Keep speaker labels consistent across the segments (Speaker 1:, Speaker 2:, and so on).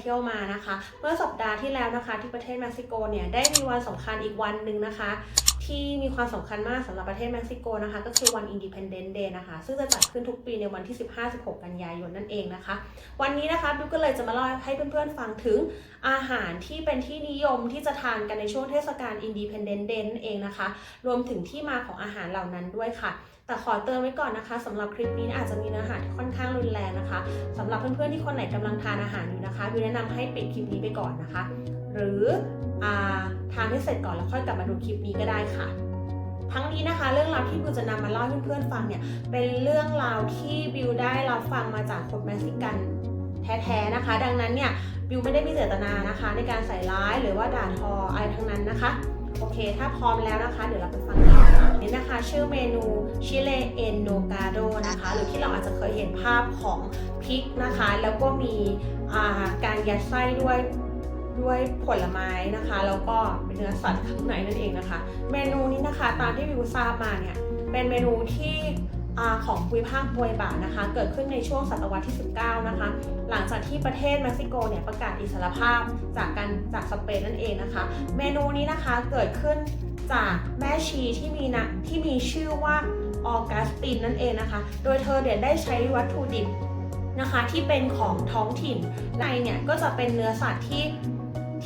Speaker 1: เที่ยวมานะคะ เมื่อสัปดาห์ที่แล้วนะคะที่ประเทศเม็กซิโกเนี่ยได้มีวันสำคัญอีกวันหนึ่งนะคะ ที่มีความสำคัญมากสำหรับประเทศเม็กซิโกนะคะ ก็คือวัน Independence Day นะคะ ซึ่งจะจัดขึ้นทุกปีในวันที่ 15-16 กันยายนนั่นเองนะคะ วันนี้นะคะบิวก็เลยจะมาเล่าให้เพื่อนๆฟังถึงอาหารที่เป็นที่นิยมที่จะทานกันในช่วงเทศกาล Independence Day นั่นเองนะคะ รวมถึงที่มาของอาหารเหล่านั้นด้วยค่ะ แต่ขอเตือนไว้ก่อนนะคะสำหรับคลิปนี้อาจจะมีเนื้อหาที่ค่อนข้างรุนแรงนะคะสำหรับเพื่อนๆที่คนไหนกำลังทานอาหารอยู่นะคะบิวแนะนำให้ปิดคลิปนี้ไปก่อนนะคะ หรืออทานให้เสร็จก่อนแล้วค่อยกลับมาดูคลิปนี้ก็ได้ค่ะทั้งนี้นะคะเรื่องราวที่บิวจะนำมาเล่าให้เพื่อนๆฟังเนี่ยเป็นเรื่องราวที่บิวได้รับฟังมาจากคนเม็กซิกันแท้ๆนะคะ ดังนั้นเนี่ยบิวไม่ได้มีเจตนานะคะ ในการใส่ร้ายหรือว่าด่าทออะไรทั้งนั้นนะคะ โอเค ถ้าพร้อมแล้วนะคะ เดี๋ยวเราไปฟังกัน ชื่อเมนูชิเลเอนโนกาโดนะคะ หรือที่เราอาจจะเคยเห็นภาพของพริกนะคะ แล้วก็มีาการยัดไส้ด้วยด้วยผลไม้นะคะ แล้วก็เป็นเนื้อสัตว์ข้างในนั่นเองนะคะ เมนูนี้นะคะตามที่วิวทราบมาเนี่ยเป็นเมนูที่ของภูมิภาคบวยบานะคะ เกิดขึ้นในช่วงศตวรรษที่ 19 นะคะ หลังจากที่ประเทศเม็กซิโกเนี่ยประกาศอิสรภาพจากการจากสเปนนั่นเองนะคะ เมนูนี้นะคะเกิดขึ้น จากแม่ชีที่มีนะที่มีชื่อว่าออกัสตินนั่นเองนะคะ โดยเธอเนี่ยได้ใช้วัตถุดิบนะคะที่เป็นของท้องถิ่นในเนี่ยก็จะเป็นเนื้อสัตว์ที่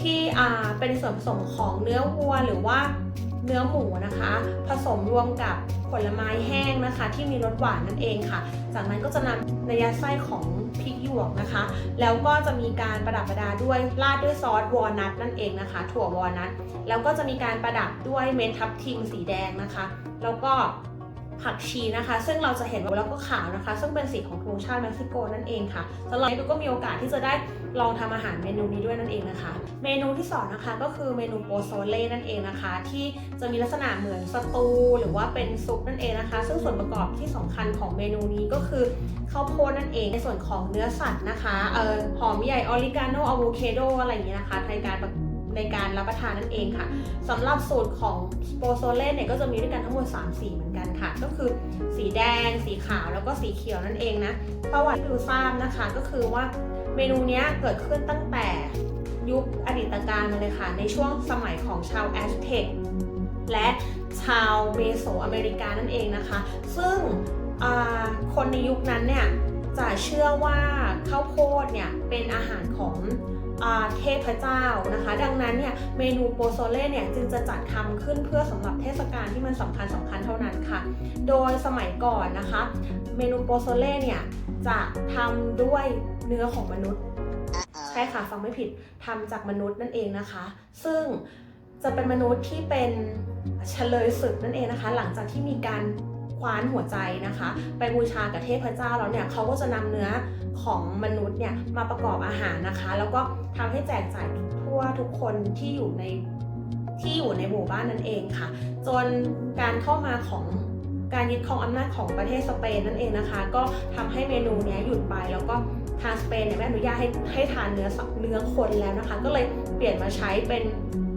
Speaker 1: ที่อ่าเป็นส่วนผสมของเนื้อวัวหรือว่าเนื้อหมูนะคะ ผสมรวมกับ ผลไม้แห้งนะคะ ที่มีรสหวานนั่นเองค่ะ จากนั้นก็จะนำในยัดไส้ของพริกหยวกนะคะ แล้วก็จะมีการประดับประดาด้วยราดด้วยซอสวอลนัทนั่นเองนะคะ ถั่ววอลนัทแล้วก็จะมีการประดับด้วยเม็ดทับทิมสีแดงนะคะ แล้วก็ ผักชีนะคะ ซึ่งเราจะเห็นว่าแล้วก็ขาวนะคะ ซึ่งเป็นสีของธงชาติเม็กซิโกนั่นเองค่ะสำหรับนี้ดูก็มีโอกาสที่จะได้ลองทำอาหารเมนูนี้ด้วยนั่นเองนะคะ เมนูที่สองนะคะก็คือเมนูโปโซเล่นั่นเองนะคะ ที่จะมีลักษณะเหมือนสตู หรือว่าเป็นซุปนั่นเองนะคะ ซึ่งส่วนประกอบที่สำคัญของเมนูนี้ก็คือข้าวโพดนั่นเองในส่วนของเนื้อสัตว์นะคะเอ่อหอมใหญ่ออริกาโนอะโวคาโดอะไรอย่างเงี้ยนะคะในการ รับประทานนั่นเองค่ะสำหรับสูตรของโปโซเล่เนี่ยก็จะมีด้วยกันทั้งหมด 3 สีเหมือนกันค่ะ ก็คือสีแดง สีขาวแล้วก็สีเขียวนั่นเองนะประวัติที่ดูทราบนะคะก็คือว่าเมนูนี้เกิดขึ้นตั้งแต่ยุคอดีตการมาเลยค่ะ ในช่วงสมัยของชาวแอสเท็กและชาวเมโสอเมริกานั่นเองนะคะ ซึ่งคนในยุคนั้นเนี่ย จะเชื่อว่าข้าวโพดเนี่ยเป็นอาหารของอ่าเทพเจ้านะคะ ดังนั้นเนี่ยเมนูโปโซเล่เนี่ยจึงจะจัดทำขึ้นเพื่อสำหรับเทศกาลที่มันสำคัญสำคัญเท่านั้นค่ะ โดยสมัยก่อนนะคะ เมนูโปโซเล่เนี่ยจะทำด้วยเนื้อของมนุษย์ ใช่ค่ะฟังไม่ผิดทำจากมนุษย์นั่นเองนะคะ ซึ่งจะเป็นมนุษย์ที่เป็นเฉลยศึกนั่นเองนะคะ หลังจากที่มีการค ว้านหัวใจนะคะ ไปบูชากับเทพเจ้าแล้วเนี่ยเขาก็จะนำเนื้อของมนุษย์เนี่ยมาประกอบอาหารนะคะ แล้วก็ทำให้แจกจ่ายทั่วทุกคนที่อยู่ในที่อยู่ในหมู่บ้านนั่นเองค่ะ จนการเข้ามาของการยึดครองอำนาจของประเทศสเปนนั่นเองนะคะ ก็ทำให้เมนูนี้หยุดไปแล้วก็ทางสเปนเนี่ยไม่อนุญาตให้ให้ทานเนื้อเนื้อคนแล้วนะคะ ก็เลยเปลี่ยนมาใช้เป็น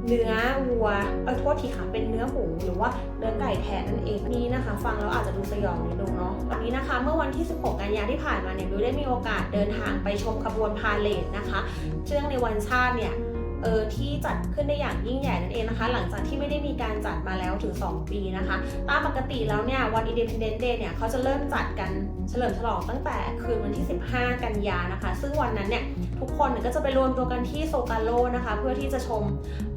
Speaker 1: เนื้อวัวเออโทษทีค่ะเป็นเนื้อหมูหรือว่าเนื้อไก่แทนนั่นเองนี่นะคะ ฟังแล้วอาจจะดูสยองนิดนึงเนาะวันนี้นะคะ เมื่อวันที่ 16 กันยาที่ผ่านมาเนี่ยบิวได้มีโอกาสเดินทางไปชมขบวนพาเลทนะคะเชื่องในวันชาติเนี่ย เออที่จัดขึ้นได้อย่างยิ่งใหญ่นั่นเองนะคะ หลังจากที่ไม่ได้มีการจัดมาแล้วถึง 2 ปีนะคะ ตามปกติแล้วเนี่ยวัน Independence Day เนี่ยเขาจะเริ่มจัดกันเฉลิมฉลองตั้งแต่คืนวันที่ 15 กันยานะคะ ซึ่งวันนั้นเนี่ยทุกคนก็จะไปรวมตัวกันที่โซกาโลนะคะ เพื่อที่จะชม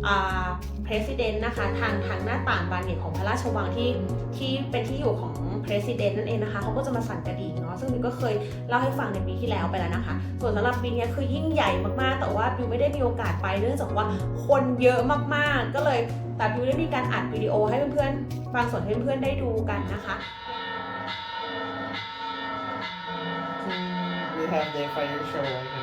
Speaker 1: อ่า President นะคะทางทางหน้าต่างบานเกตของพระราชวังที่ที่เป็นที่อยู่ของ President นั่นเองนะคะเขาก็จะมาสั่นกระดิ่งเนาะซึ่งบิวก็เคยเล่าให้ฟังในปีที่แล้วไปแล้วนะคะ ส่วนสำหรับปีนี้คือยิ่งใหญ่มากๆ แต่ว่าบิวไม่ได้มีโอกาสไปเนื่องื่องจากว่าคนเยอะมากๆ ก็เลยแต่บิวได้มีการอัดวิดีโอให้เพื่อนๆ ฟังส่วนให้เพื่อนๆ ได้ดูกันนะคะ
Speaker 2: we have the fire show right now.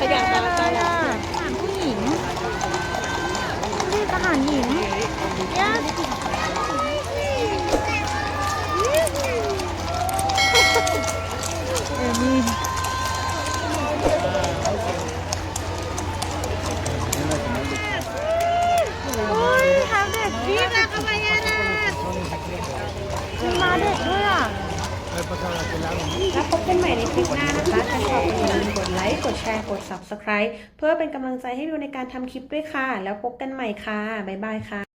Speaker 3: จะมีค
Speaker 1: นปัดขยะตา
Speaker 3: หารผู้หญิงนี่ทหารหญิง yes เอมี่โอ้ยทำเด็กดีนะทำไมอะนะมาเด็กด้วยอะ
Speaker 1: แล้วพบกันใหม่ในคลิปหน้านะคะถ้าชอบอย่าลืมกดไลค์ กดแชร์ กด subscribe เพื่อเป็นกำลังใจให้วิวในการทำคลิปด้วยค่ะ แล้วพบกันใหม่ค่ะ บ๊ายบายค่ะ